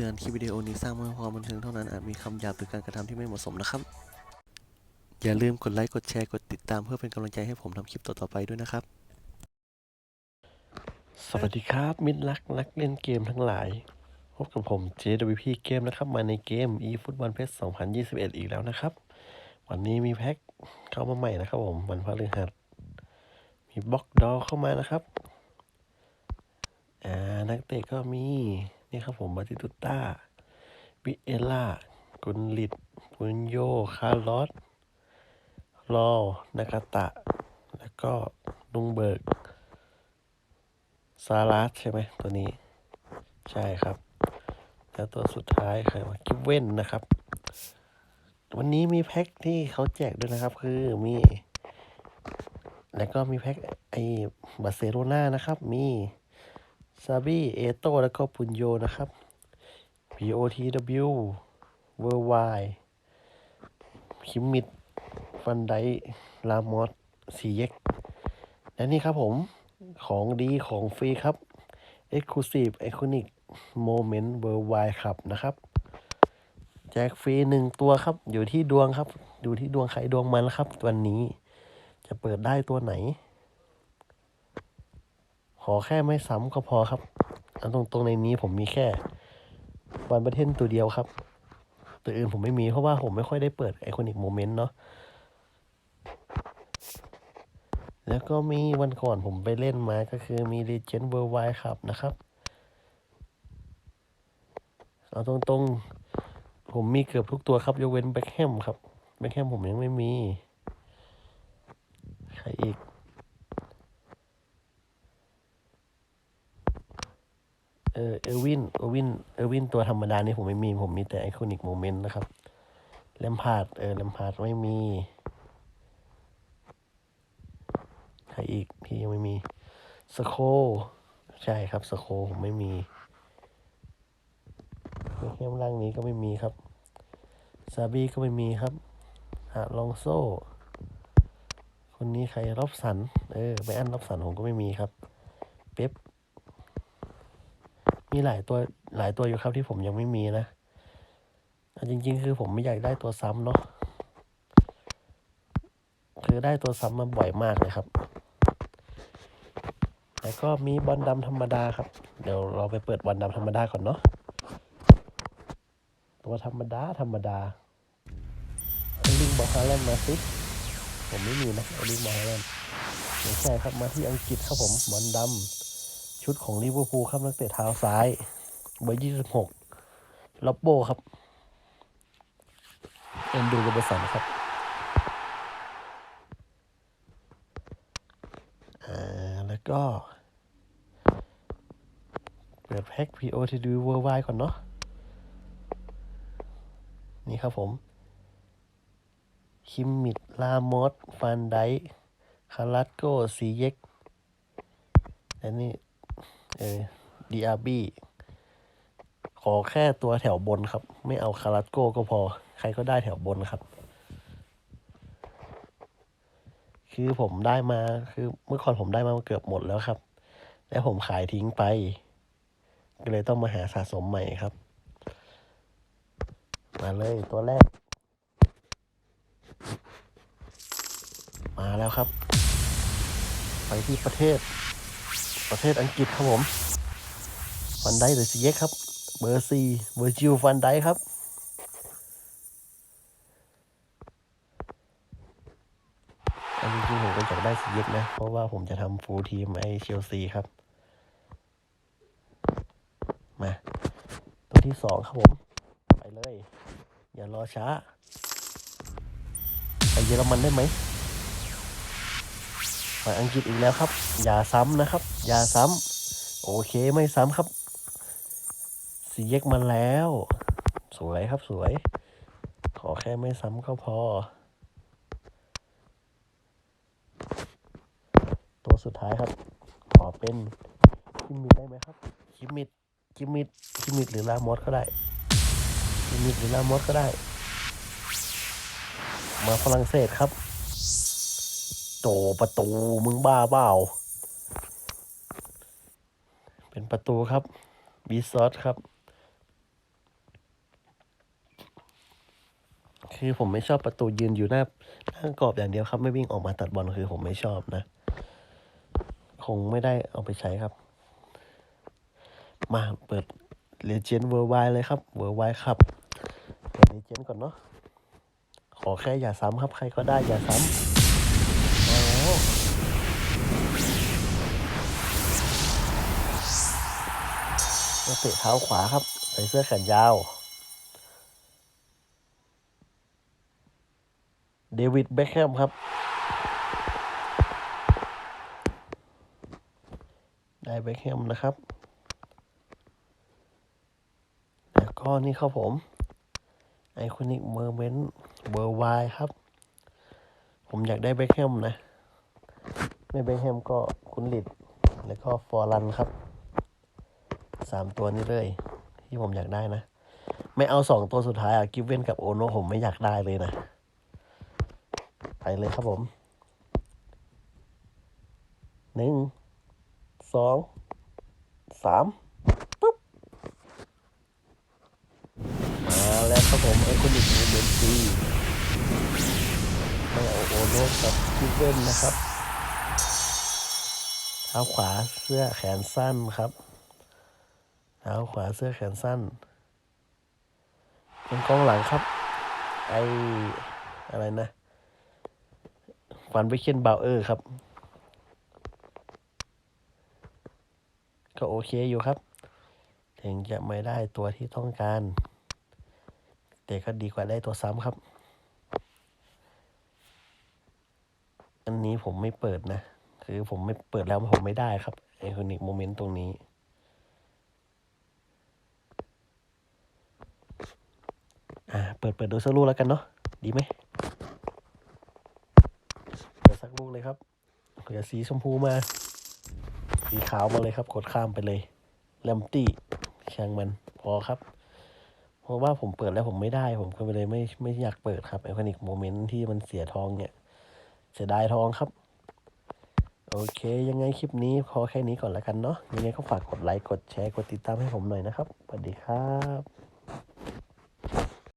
ตือนคลิปวิดีโอนี้สร้างมาเพื่อความบันเทิงเท่านั้นอาจมีคำหยาบหรือการกระทำที่ไม่เหมาะสมนะครับ อย่าลืมกดไลค์ กดแชร์ กดติดตามเพื่อเป็นกำลังใจให้ผมทำคลิปต่อๆไปด้วยนะครับ สวัสดีครับ มิตรรักนักเล่นเกมทั้งหลาย พบกับผม JWP เกมนะครับ มาในเกม eFootball PES 2021 อีกแล้วนะครับ วันนี้มีแพ็คเข้ามาใหม่นะครับผม วันพฤหัสมีบล็อกดอเข้ามานะครับ อ่า นักเตะก็มี นี่ครับผมบาติตุต้าวิเอล่ากุนลิดปุนโย คาร์ลอสลอนากาตะ แล้วก็ลุงเบิร์กซารัสใช่ไหมตัวนี้ ใช่ครับ แล้วตัวสุดท้ายใครวะกิเว่นนะครับ วันนี้มีแพ็คที่เขาแจกด้วยนะครับ คือมี แล้วก็มีแพ็คไอ้บาร์เซโลนานะครับ มี ซาบีเอโต้แล้วก็ปุนโยนะครับ POTW เวอร์ไวคิมมิดฟันไดลามอสซีเย็กและนี่ครับผมของดีของฟรีครับ Exclusive Iconic Moment Worldwide ครับนะครับ แจกฟรีหนึ่งตัวครับ อยู่ที่ดวงครับ อยู่ที่ดวงใครดวงมันครับ วันนี้จะเปิดได้ตัวไหน ขอแค่ไม่ซ้ำก็พอครับเอาตรงๆในนี้ผมมีแค่วันประเทศตัวเดียวครับ ตัวอื่นผมไม่มีเพราะว่าผมไม่ค่อยได้เปิด Iconic Moment เนาะแล้วก็มีวันก่อนผมไปเล่นมาก็คือมี Legend Worldwide ครับนะครับ เอาตรงๆ ผมมีเกือบทุกตัวครับ ยกเว้นแบ็คแฮมครับ แบ็คแฮมผมยังไม่มี ใครอีก ออเออร์วินเออร์วินเออร์วินตัวธรรมดานี่ผมไม่มี ผมมีแต่ไอคอนิกโมเมนต์นะครับแลมพาร์ดเออแลมพาร์ดไม่มีใครอีกที่ยังไม่มีสโคใช่ครับสโคผมไม่มีเข้มล่างนี้ก็ไม่มีครับซาบี้ก็ไม่มีครับฮะลองโซ่ คนนี้ใครรอบสัน เออไปอันรอบสันผมก็ไม่มีครับ เป๊ป มีหลายตัวหลายตัวอยู่ครับที่ผมยังไม่มีนะจริง ๆ คือผมไม่อยากได้ตัวซ้ำเนาะคือได้ตัวซ้ำมาบ่อยมากเลยครับ แล้วก็มีบอลดำธรรมดาครับ เดี๋ยวเราไปเปิดบอลดำธรรมดาก่อนเนาะตัวธรรมดาธรรมดาอลิงบอฮาแลนด์มาสิผมไม่มีนะอลิงบอฮาแลนด์ไม่ใช่ครับมาที่อังกฤษครับผมบอลดำ ชุดของลิเวอร์พูลครับนักเตะเท้าซ้ายเบอร์ยี่สิบหกล็อบโบครับเอ็นดูกับเบสันครับแล้วก็ เปิดแพ็ก PO ที่ดู Worldwide ก่อนเนาะนี่ครับผม คิมมิด ลามอสฟันไดคารัสโกซีเย็กและนี่ เออดีอาร์บี้ขอแค่ตัวแถวบนครับ ไม่เอาคารัสโกก็พอ ใครก็ได้แถวบนครับ คือผมได้มาคือเมื่อก่อนผมได้มาเกือบหมดแล้วครับ แล้วผมขายทิ้งไป ก็เลยต้องมาหาสะสมใหม่ครับ มาเลยตัวแรก มาแล้วครับ ไปที่ประเทศ ประเทศอังกฤษครับผมฟันไดหรือซีเย็กครับ เบอร์ซีเบอร์จิวฟันไดครับอันจริงๆผมก็อยากได้ซีเย็กนะ เพราะว่าผมจะทำฟูลทีมไอเชลซีครับ มาตัวที่สองครับผม ไปเลย อย่ารอช้า ไปเยอรมันได้ไหม ไปอังกฤษอีกแล้วครับ อย่าซ้ำนะครับ อย่าซ้ำโอเคไม่ซ้ำครับ สีเยกมาแล้ว สวยครับสวย ขอแค่ไม่ซ้ำก็พอ ตัวสุดท้ายครับ ขอเป็นคิมมิดได้ไหมครับคิมมิดคิมมิดคิมมิดหรือลามอสก็ได้คิมมิดหรือลามอสก็ได้ มาฝรั่งเศสครับ โตประตูมึงบ้าเปล่า เป็นประตูครับบีซอสครับ คือผมไม่ชอบประตูยืนอยู่หน้าหน้ากรอบอย่างเดียวครับ ไม่วิ่งออกมาตัดบอลคือผมไม่ชอบนะ คงไม่ได้เอาไปใช้ครับ มาเปิดเลเจนด์เวอร์ไวเลยครับเวอร์ไวครับเปิดเลเจนด์ก่อนเนาะขอแค่อย่าซ้ำครับ ใครก็ได้อย่าซ้ำ มาแล้วมาเตะเท้าขวาครับ ใส่เสื้อแขนยาว เดวิดเบคแฮมครับ ได้เบคแฮมนะครับ แล้วก็นี่ครับผม ไอคอนิกเมอร์เมนต์เบอร์ไวครับ ผมอยากได้เบคแฮมนะ ไม่เบคแฮมก็คุณลิดแล้วก็ฟอร์ลันครับสามตัวนี้เลย ที่ผมอยากได้นะ ไม่เอาสองตัวสุดท้ายอะกิฟเว่นกับโอโนผมไม่อยากได้เลยนะ ไปเลยครับผมหนึ่งสองสามปุ๊บมาแล้วครับผมไอคอนิกมูเมนต์ซีไม่เอาโอโนกับคิวเว่นนะครับ เท้าขวาเสื้อแขนสั้นครับเท้าขวาเสื้อแขนสั้น เป็นกองหลังครับ ไออะไรนะฟันไปเคียนเบาเออร์ครับ ก็โอเคอยู่ครับ ถึงจะไม่ได้ตัวที่ต้องการ แต่ก็ดีกว่าได้ตัวซ้ำครับ อันนี้ผมไม่เปิดนะ คือผมไม่เปิดแล้วผมไม่ได้ครับไอคอนิกโมเมนต์ตรงนี้อ่าเปิดเปิดดูสักลูกแล้วกันเนาะดีไหมเปิดสักลูกเลยครับเผื่อสีชมพูมา สีขาวมาเลยครับกดข้ามไปเลยแลมตี้ช่างมันพอครับ เพราะว่าผมเปิดแล้วผมไม่ได้ ผมก็เลยไม่ไม่อยากเปิดครับไอคอนิกโมเมนต์ที่มันเสียทองเนี่ย เสียดายทองครับ โอเค ยังไงคลิปนี้พอแค่นี้ก่อนแล้วกันเนาะยังไงก็ฝากกดไลค์กดแชร์กดติดตามให้ผมหน่อยนะครับสวัสดีครับ